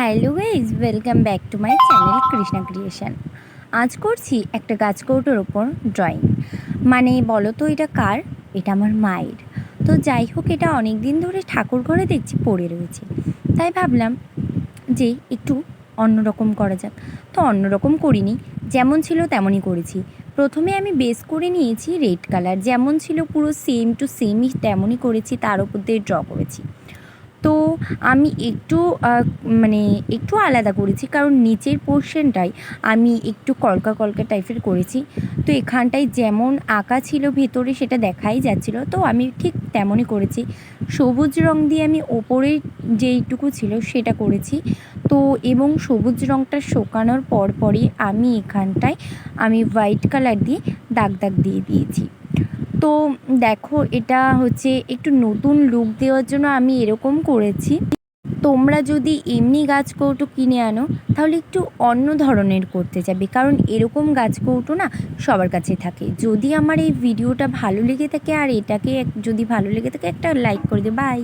Hello guys welcome back to my channel Krishna creation আজ করছি একটা গাছকৌটোর ওপর ড্রয়িং মানে বলো তো এটা কার? এটা আমার মায়ের। তো যাই হোক, এটা অনেক দিন ধরে ঠাকুর ঘরে দেখছি পড়ে রয়েছে। তাই ভাবলাম যে একটু অন্যরকম করা যাক। তো অন্যরকম করিনি, যেমন ছিল তেমনই করেছি। প্রথমে আমি বেস করে নিয়েছি রেড কালার যেমন ছিল পুরো সেম টু সেমই তেমনই করেছি, তার উপর দিয়ে ড্র করেছি। তো আমি একটু মানে একটু আলাদা করেছি, কারণ নিচের পোর্শনটাই আমি একটু কলকা কলকা টাইপের করেছি। তো এখানটায় যেমন আঁকা ছিল, ভেতরে সেটা দেখাই যাচ্ছিল, তো আমি ঠিক তেমনই করেছি। সবুজ রং দিয়ে আমি ওপরের যেইটুকু ছিল সেটা করেছি। তো এবং সবুজ রংটা শোকানোর পর পরই আমি এখানটায় আমি হোয়াইট কালার দিয়ে দাগ দাগ দিয়ে দিয়েছি। তো দেখো, এটা হচ্ছে একটু নতুন লুক দেওয়ার জন্য আমি এরকম করেছি। তোমরা যদি এমনি গাছ কৌটো কিনে আনো, তাহলে একটু অন্য ধরনের করতে যাবে, কারণ এরকম গাছ কৌটো না সবার কাছে থাকে। যদি আমার এই ভিডিওটা ভালো লেগে থাকে আর এটাকে যদি ভালো লেগে থাকে একটা লাইক করে দে বাই